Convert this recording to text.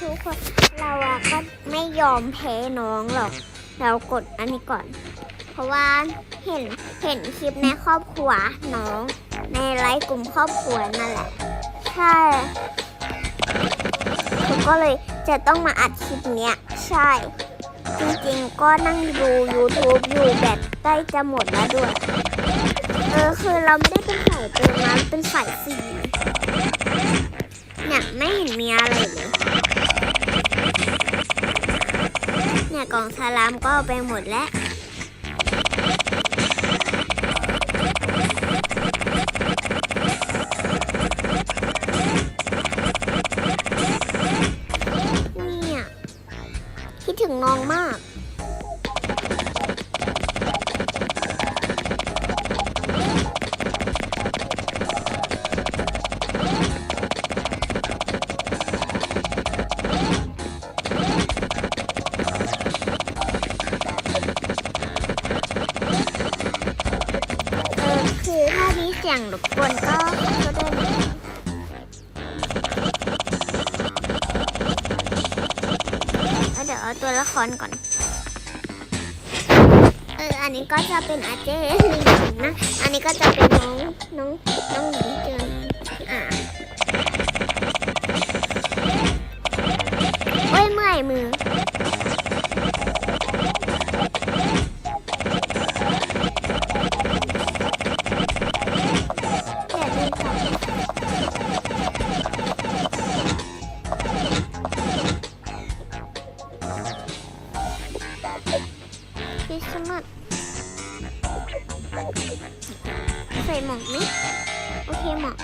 ทุกคนเราอะก็ไม่ยอมแพ้น้องหรอก เรากดอันนี้ก่อน เพราะว่าเห็นเห็นคลิปในครอบครัวน้อง ในไลฟ์กลุ่มครอบครัวนั่นแหละใช่ผมก็เลยจะต้องมาอัดคลิปเนี้ยใช่ จริงๆก็นั่งดู YouTube อยู่แบตใกล้จะหมดแล้วด้วย เออคือเราไม่ได้เป็นสายเติมน้ำเป็นสายสีเนี่ยไม่เห็นมีอะไรเลย เนี่ย กล่องสลามก็เอาไปหมดแล้วเนี่ยคิดถึงน้องมาก เสียงรบกวนก็ก็ได้วนี้เดี๋ยวเอาตัวละครก่อน เออ อันนี้ก็จะเป็นอาเจลิงนะ อันนี้ก็จะเป็นน้องน้องน้องหญิงเจิน คริสต์มาสใส่หมอกไหมโอเคหมอก